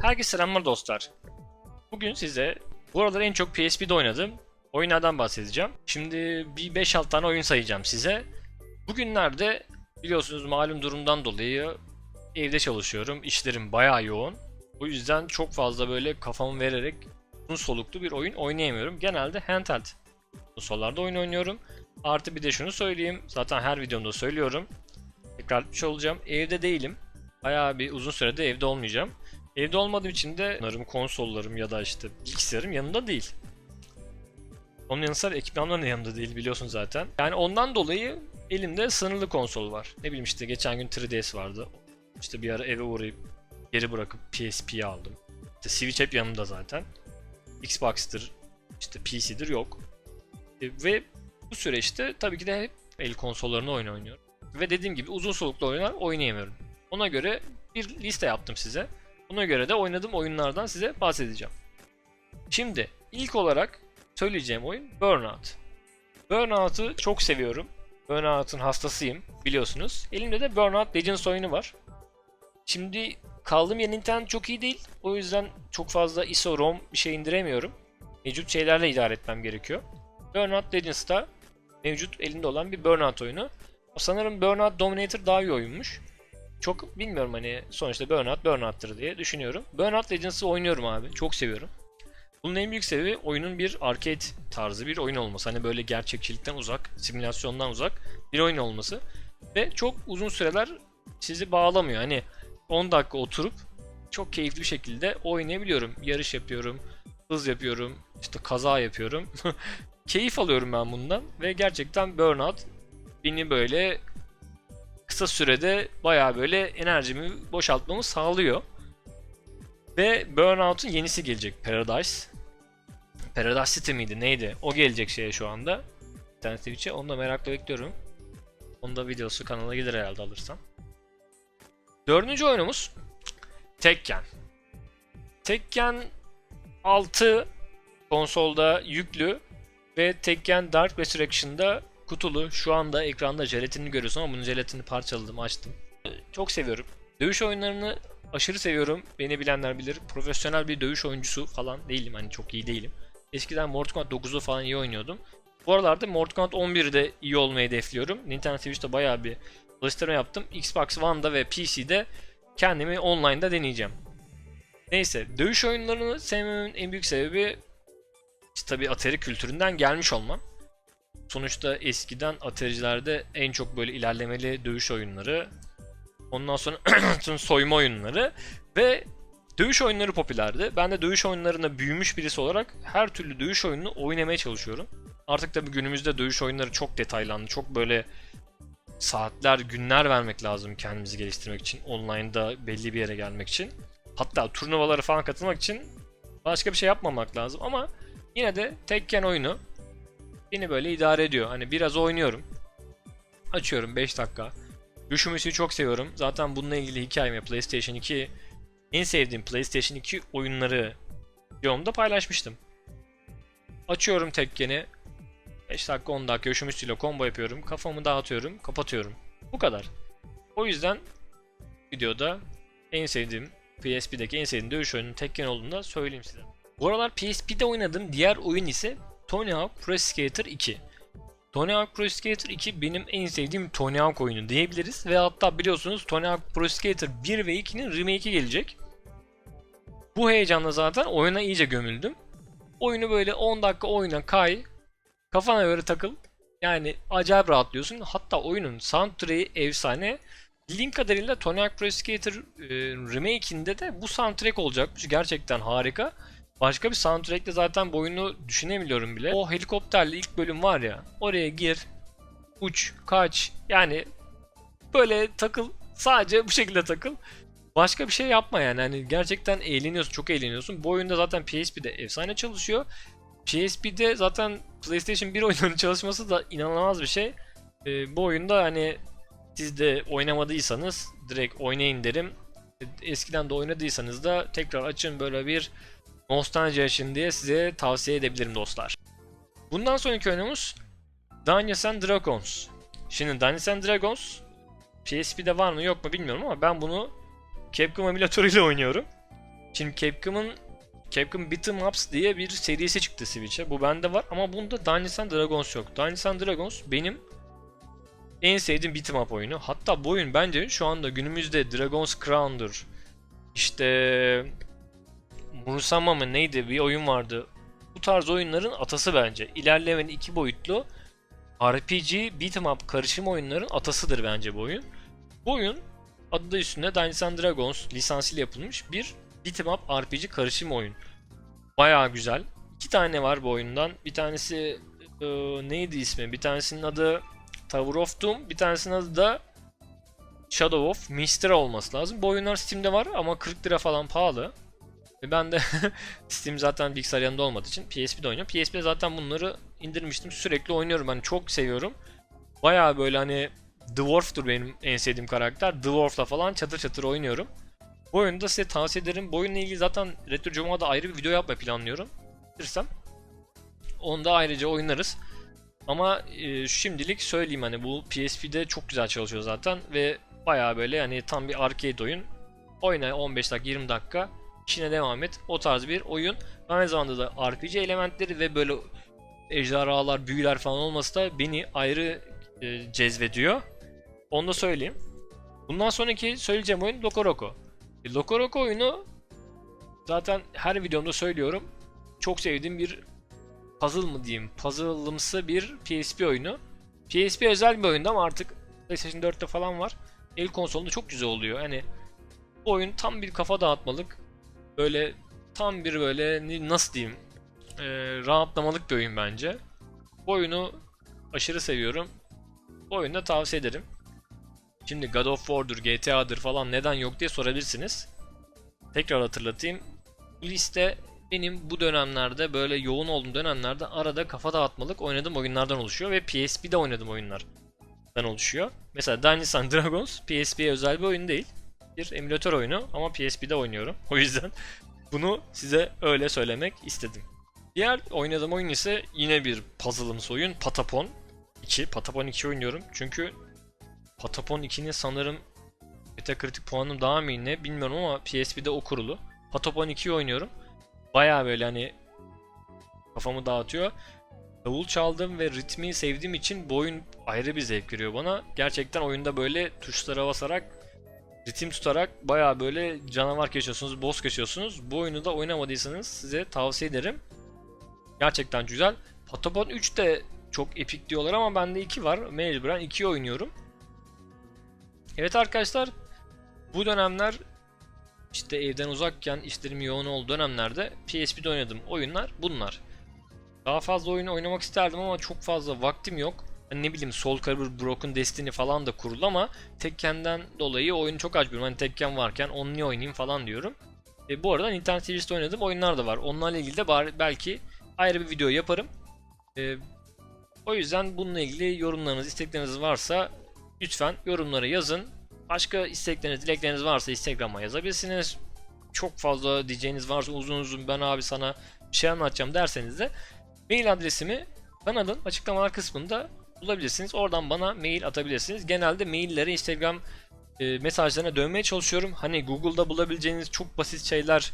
Herkese selamlar dostlar. Bugün size bu aralar en çok PSP'de oynadığım oyunlardan bahsedeceğim. Şimdi bir 5-6 tane oyun sayacağım size. Bugünlerde biliyorsunuz malum durumdan dolayı evde çalışıyorum. İşlerim bayağı yoğun. Bu yüzden çok fazla böyle kafamı vererek uzun soluklu bir oyun oynayamıyorum. Genelde handheld konsollarda oyun oynuyorum. Artı bir de şunu söyleyeyim. Zaten her videomda söylüyorum. Tekrar etmiş olacağım. Evde değilim. Bayağı bir uzun sürede evde olmayacağım. Evde olmadığım için de onların konsollarım ya da işte bilgisayarım yanında değil. Onun yanı sıra ekipmanlarım da yanında değil biliyorsun zaten. Yani ondan dolayı elimde sınırlı konsol var. Ne bileyim işte geçen gün 3DS vardı. İşte bir ara eve uğrayıp geri bırakıp PSP'yi aldım. İşte Switch hep yanımda zaten. Xbox'tır, işte PC'dir yok. E, ve bu süreçte tabii ki de hep el konsollarında oyun oynuyorum. Ve dediğim gibi uzun soluklu oyunlar oynayamıyorum. Ona göre bir liste yaptım size. Buna göre de oynadığım oyunlardan size bahsedeceğim. Şimdi ilk olarak söyleyeceğim oyun Burnout. Burnout'u çok seviyorum. Burnout'un hastasıyım biliyorsunuz. Elimde de Burnout Legends oyunu var. Şimdi kaldığım yerin internet çok iyi değil. O yüzden çok fazla ISO, ROM bir şey indiremiyorum. Mevcut şeylerle idare etmem gerekiyor. Burnout Legends'ta mevcut elinde olan bir Burnout oyunu. Sanırım Burnout Dominator daha iyi oyunmuş. Çok bilmiyorum hani sonuçta Burnout Burnout'tır diye düşünüyorum. Burnout Legends'ı oynuyorum abi. Çok seviyorum. Bunun en büyük sebebi oyunun bir arcade tarzı bir oyun olması. Hani böyle gerçekçilikten uzak, simülasyondan uzak bir oyun olması. Ve çok uzun süreler sizi bağlamıyor. Hani 10 dakika oturup çok keyifli bir şekilde oynayabiliyorum. Yarış yapıyorum, hız yapıyorum, işte kaza yapıyorum. Keyif alıyorum ben bundan ve gerçekten Burnout beni böyle kısa sürede bayağı böyle enerjimi boşaltmamı sağlıyor. Ve Burnout'un yenisi gelecek Paradise. Paradise City miydi neydi? O gelecek şeye şu anda. İnternet Twitch'e. Onu da merakla bekliyorum. Onun da videosu kanala gelir herhalde alırsam. Dördüncü oyunumuz Tekken. Tekken 6 konsolda yüklü ve Tekken Dark Resurrection'da kutulu. Şu anda ekranda jelatinini görüyorsun ama bunun jelatinini parçaladım, açtım. Çok seviyorum. Dövüş oyunlarını aşırı seviyorum. Beni bilenler bilir. Profesyonel bir dövüş oyuncusu falan değilim. Hani çok iyi değilim. Eskiden Mortal Kombat 9'u falan iyi oynuyordum. Bu aralarda Mortal Kombat 11'de iyi olmayı hedefliyorum. Nintendo Switch'te bayağı bir çalıştırma yaptım. Xbox One'da ve PC'de kendimi online'da deneyeceğim. Neyse, dövüş oyunlarını sevmemin en büyük sebebi işte tabii Atari kültüründen gelmiş olmam. Sonuçta eskiden Atari'cilerde en çok böyle ilerlemeli dövüş oyunları, ondan sonra soyma oyunları ve dövüş oyunları popülerdi. Ben de dövüş oyunlarına büyümüş birisi olarak her türlü dövüş oyununu oynamaya çalışıyorum. Artık tabii günümüzde dövüş oyunları çok detaylandı. Çok böyle saatler, günler vermek lazım kendimizi geliştirmek için. Online'da belli bir yere gelmek için. Hatta turnuvalara falan katılmak için başka bir şey yapmamak lazım ama yine de Tekken oyunu beni böyle idare ediyor. Hani biraz oynuyorum. Açıyorum 5 dakika. Yoshimitsu'yu çok seviyorum. Zaten bununla ilgili hikayemi PlayStation 2 en sevdiğim PlayStation 2 oyunları videomda paylaşmıştım. Açıyorum Tekken'i. 5 dakika 10 dakika Yoshimitsu ile combo yapıyorum. Kafamı dağıtıyorum. Kapatıyorum. Bu kadar. O yüzden videoda en sevdiğim PSP'deki en sevdiğim dövüş oyunun Tekken olduğunu da söyleyeyim size. Bu aralar PSP'de oynadığım diğer oyun ise Tony Hawk Pro Skater 2. Tony Hawk Pro Skater 2 benim en sevdiğim Tony Hawk oyunu diyebiliriz ve hatta biliyorsunuz Tony Hawk Pro Skater 1 ve 2'nin remake'i gelecek. Bu heyecanla zaten oyuna iyice gömüldüm. Oyunu böyle 10 dakika oyna kay, kafana göre takıl. Yani acayip rahatlıyorsun. Hatta oyunun soundtrack'i efsane. Bildiğim kadarıyla Tony Hawk Pro Skater e, remake'inde de bu soundtrack olacakmış. Gerçekten harika. Başka bir soundtrack'te zaten bu oyunu düşünemiyorum bile. O helikopterli ilk bölüm var ya. Oraya gir, uç, kaç. Yani böyle takıl. Sadece bu şekilde takıl. Başka bir şey yapma yani. Hani gerçekten eğleniyorsun, çok eğleniyorsun. Bu oyunda zaten PSP'de efsane çalışıyor. PSP'de zaten PlayStation 1 oyunlarının çalışması da inanılmaz bir şey. Ee, bu oyunda hani siz de oynamadıysanız direkt oynayın derim. Eskiden de oynadıysanız da tekrar açın böyle bir nostalji için diye size tavsiye edebilirim dostlar. Bundan sonraki oyunumuz Dungeons and Dragons. Şimdi Dungeons and Dragons PSP'de var mı yok mu bilmiyorum ama ben bunu Capcom emülatörüyle oynuyorum. Şimdi Capcom'un Capcom Beat'em Ups diye bir serisi çıktı Switch'e. Bu bende var ama bunda Dungeons and Dragons yok. Dungeons and Dragons benim en sevdiğim beat'em up oyunu. Hatta bu oyun bence şu anda günümüzde Dragon's Crown'dur. İşte Murusama mı neydi bir oyun vardı. Bu tarz oyunların atası bence. İlerleyen iki boyutlu RPG beat'em up karışım oyunların atasıdır bence bu oyun. Bu oyun adı da üstünde Dungeons and Dragons lisansıyla yapılmış bir beat'em up RPG karışım oyun. Bayağı güzel. İki tane var bu oyundan. Bir tanesi e, neydi ismi? Bir tanesinin adı Tower of Doom, bir tanesinin adı da Shadow of Mistra olması lazım. Bu oyunlar Steam'de var ama 40 lira falan pahalı. Ve ben de Steam zaten bilgisayar yanında olmadığı için PSP'de oynuyorum. PSP'de zaten bunları indirmiştim. Sürekli oynuyorum. Ben çok seviyorum. Bayağı böyle hani Dwarf'tur benim en sevdiğim karakter. Dwarf'la falan çatır çatır oynuyorum. Bu oyunu da size tavsiye ederim. Bu oyunla ilgili zaten Retro Cuma'da ayrı bir video yapmayı planlıyorum. Bitirsem. Onu da ayrıca oynarız. Ama e, şimdilik söyleyeyim hani bu PSP'de çok güzel çalışıyor zaten ve bayağı böyle hani tam bir arcade oyun. Oyna 15 dakika 20 dakika işine devam et. O tarz bir oyun. Aynı zamanda da RPG elementleri ve böyle ejderhalar, büyüler falan olması da beni ayrı e, cezbediyor. Onu da söyleyeyim. Bundan sonraki söyleyeceğim oyun Lokoroko. E, Lokoroko oyunu zaten her videomda söylüyorum. Çok sevdiğim bir puzzle mı diyeyim, puzzle'ımsı bir PSP oyunu. PSP özel bir oyunda ama artık PlayStation 4'te falan var. El konsolunda çok güzel oluyor. Hani bu oyun tam bir kafa dağıtmalık. Böyle tam bir böyle nasıl diyeyim e, rahatlamalık bir oyun bence. Bu oyunu aşırı seviyorum. Bu oyunu da tavsiye ederim. Şimdi God of War'dur, GTA'dır falan neden yok diye sorabilirsiniz. Tekrar hatırlatayım. Liste benim bu dönemlerde böyle yoğun olduğum dönemlerde arada kafa dağıtmalık oynadığım oyunlardan oluşuyor ve PSP'de oynadığım oyunlardan oluşuyor. Mesela Dungeons and Dragons PSP'ye özel bir oyun değil. Bir emülatör oyunu ama PSP'de oynuyorum. O yüzden bunu size öyle söylemek istedim. Diğer oynadığım oyun ise yine bir puzzle'ımsı oyun Patapon 2. Patapon 2 oynuyorum çünkü Patapon 2'nin sanırım Metacritic puanım daha mı iyi ne bilmiyorum ama PSP'de o kurulu. Patapon 2'yi oynuyorum. Baya böyle hani kafamı dağıtıyor. Davul çaldım ve ritmi sevdiğim için bu oyun ayrı bir zevk veriyor bana. Gerçekten oyunda böyle tuşlara basarak ritim tutarak baya böyle canavar geçiyorsunuz, boss geçiyorsunuz. Bu oyunu da oynamadıysanız size tavsiye ederim. Gerçekten güzel. Patapon 3 de çok epik diyorlar ama bende 2 var. Mecburen 2'yi oynuyorum. Evet arkadaşlar bu dönemler işte evden uzakken işlerim yoğun olduğu dönemlerde PSP'de oynadığım oyunlar bunlar. Daha fazla oyun oynamak isterdim ama çok fazla vaktim yok. Hani ne bileyim Soul Calibur, Broken Destiny falan da kuruldu ama Tekken'den dolayı oyunu çok açmıyorum. Hani Tekken varken onu niye oynayayım falan diyorum. E, bu arada Nintendo Switch'te oynadığım oyunlar da var. Onlarla ilgili de bari, belki ayrı bir video yaparım. E, o yüzden bununla ilgili yorumlarınız, istekleriniz varsa lütfen yorumlara yazın. Başka istekleriniz, dilekleriniz varsa Instagram'a yazabilirsiniz. Çok fazla diyeceğiniz varsa uzun uzun ben abi sana bir şey anlatacağım derseniz de mail adresimi kanalın açıklamalar kısmında bulabilirsiniz. Oradan bana mail atabilirsiniz. Genelde mailleri Instagram e, mesajlarına dönmeye çalışıyorum. Hani Google'da bulabileceğiniz çok basit şeyler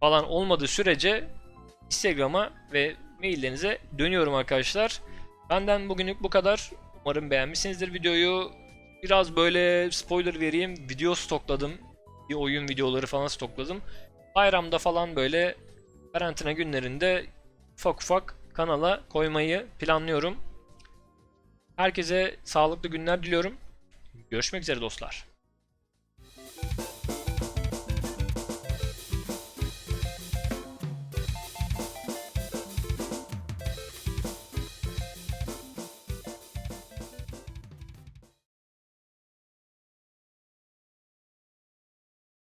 falan olmadığı sürece Instagram'a ve maillerinize dönüyorum arkadaşlar. Benden bugünlük bu kadar. Umarım beğenmişsinizdir videoyu. Biraz böyle spoiler vereyim. Video stokladım. Bir oyun videoları falan stokladım. Bayramda falan böyle karantina günlerinde ufak ufak kanala koymayı planlıyorum. Herkese sağlıklı günler diliyorum. Görüşmek üzere dostlar.